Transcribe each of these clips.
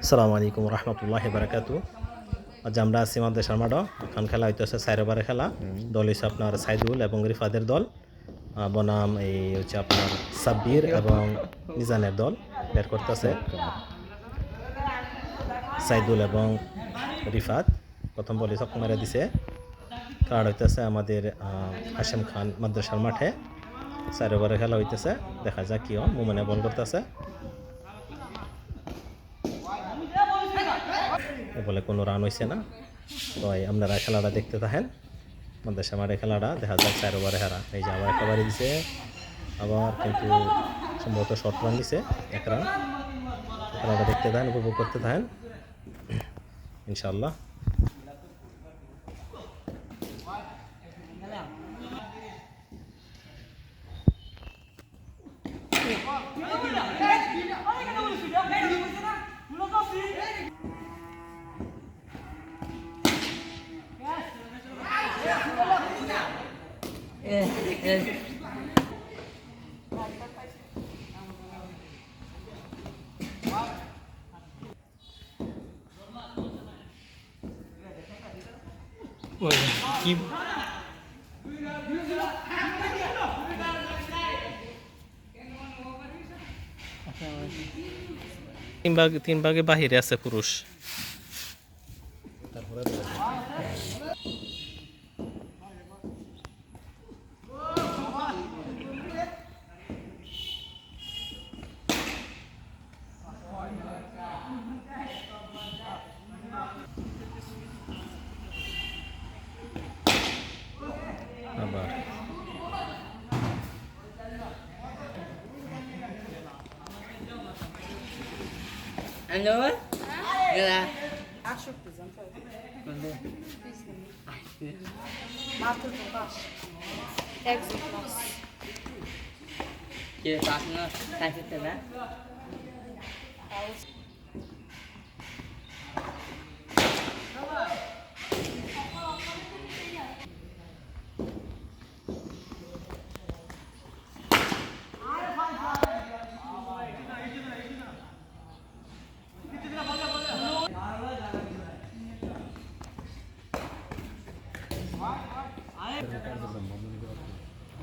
আসসালামু আলাইকুম রহমতুল্লাহ বারাকাতু আজ আমরা আছি মাদ্রাসার মাঠ। এখন খেলা হইতেছে চার ওভারে খেলা। দল হচ্ছে আপনার সাইদুল এবং রিফাদের দল। বনাম এই হচ্ছে আপনার সাব্বির এবং মিজানের দল বের করতেছে। সাইদুল এবং রিফাত প্রথম বলে সব মেরে দিছে। কারণ হইতেছে আমাদের হাশেম খান মাদ্রাসার মাঠে। চার ওভারে খেলা হইতেছে। দেখা যাক কি মুমেনে বল করতেছে। বলে কোনো রান হয়েছে না। তো আপনারা খেলাটা দেখতে থাকেন। আমাদের সামারে খেলাটা, দেখা যাক চার ওভারে হারা। এই যে আবার একেবারে দিছে। আবার কিন্তু সম্ভবত শর্ট রান দিছে এক রান খেলাটা দেখতে থাকেন, উপভোগ করতে থাকেন। ইনশাল্লাহ কি তিন ভাগ তিন ভাগে বাহিরে আছে পুরুষ আবার Ano? Nila. Acho que Matur do baş. Exit bas. Geri basını takip.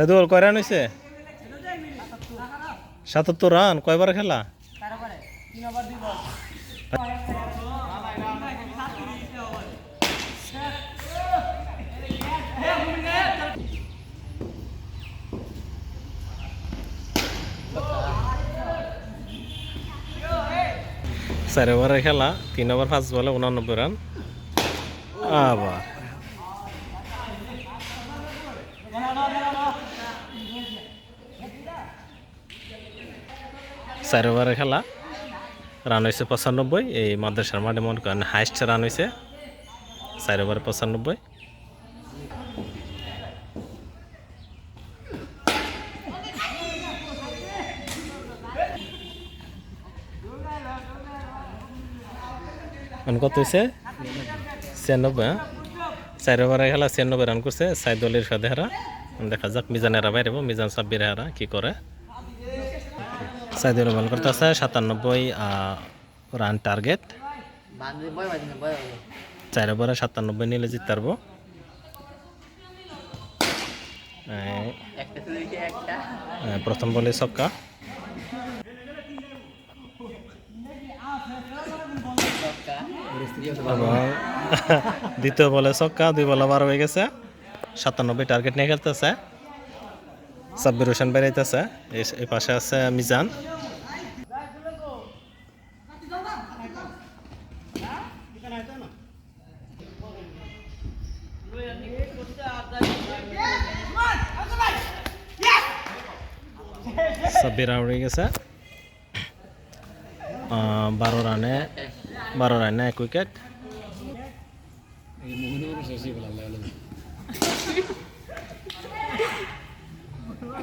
Saidul কয় রান হয়েছে সাতাত্তর রান কয়বার খেলা? চার ওভারের খেলা তিন ওভার পাঁচ বলে উনানব্বই রান আবার। চার ওভারের খেলা। রান হয়েছে পঁচানব্বই এই মাদ্রাসার মাঠে মনে করেন হাইস্ট রান হয়েছে চার ওভারে পঁচানব্বই কত হয়েছে ছিয়ানব্বই হ্যাঁ চার ওভারে খেলা ছিয়ানব্বই রান করছে সাইদুলের সাথে হারা দেখা যাক মিজানেরা বাইরে মিজান সাব্বির হারা কি করে সাইদুল বল করতে আছে সাতানব্বই রান টার্গেট. চার ওভারে সাতানব্বই নিলে জিততে পারব এই, Ekta tuloy siya, ekta. এই, প্রথম বলে ছক্কা দ্বিতীয় বলে ছক্কা দুই বলে বার হয়ে গেছে সাতানব্বই টার্গেট নিয়ে খেলতেছে সাব্বির হোসেন বেরাইতেছে এই- পাশে আছে মিজান। সাব্বির আউড়ে গেছে। বারো রানে বারো রানে এক উইকেট।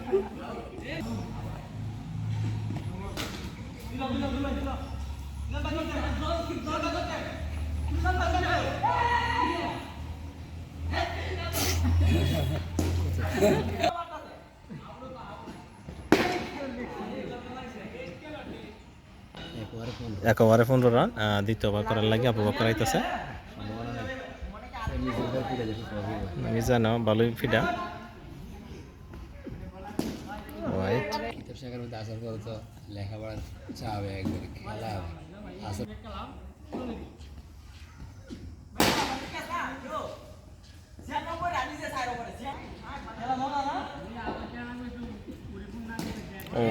এক ওভারে পনেরো রান দ্বিতীয় ওভার করার লাগে আবু বকর আইতেছে। মিজানো ভালোই ফিডা। সেখানে মধ্যে আসার পরে তো লেখাপড়া চাবে, একবারে খেলা আসার ও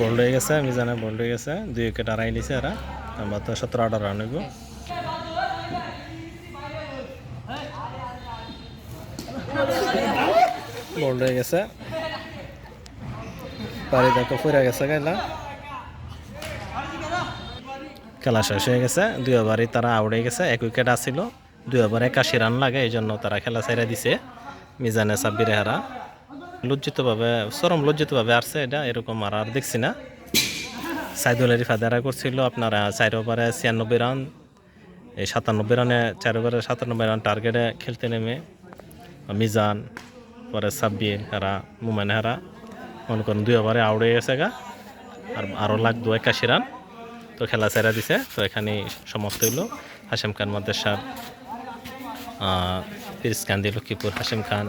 বোল্ড হয়ে গেছে মিজানে বোল্ড হয়ে গেছে। দুই উইকেট আড়াই নিছে এরা। আমরা তো সতেরো আঠারো রান হইব। বোল্ড হয়ে গেছে। পারি দেখো ফুরে গেছে গাইলা খেলা শেষ হয়ে গেছে, দুই ওভারই তারা আউট হয়ে গেছে, এক উইকেট আসছিল দুই ওভার একাশি রান লাগে, এই জন্য তারা খেলা ছেড়ে দিছে, মিজানে সাব্বিরে হারা। লজ্জিতভাবে, চরম লজ্জিতভাবে আসছে এটা, এরকম আর আর দেখছি না। সাইদুল আলী ফাদারা করছিল আপনার চার ওভারে ছিয়ানব্বই রান এই সাতানব্বই রানে চার ওভারে সাতানব্বই রান টার্গেটে খেলতে নেমে, মিজান, পরে সাব্বির হারা মুমাইন হারা। মনে করেন দুই ওভারে আউট হয়ে গেছে গা। আর আরও লাগতো একাশি রান। তো খেলা ছেড়ে দিছে। তো এখানে সমাপ্ত হইল। হাশেম খান মাদ্রাসার পিরিস কান্দি লক্ষ্মীপুর। হাশেম খান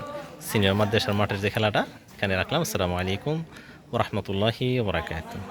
সিনিয়র মাদ্রাসার মাঠের যে খেলাটা, এখানে রাখলাম। আসসালামু আলাইকুম ওরহমতুল্লাহি ওবরাকাতুহ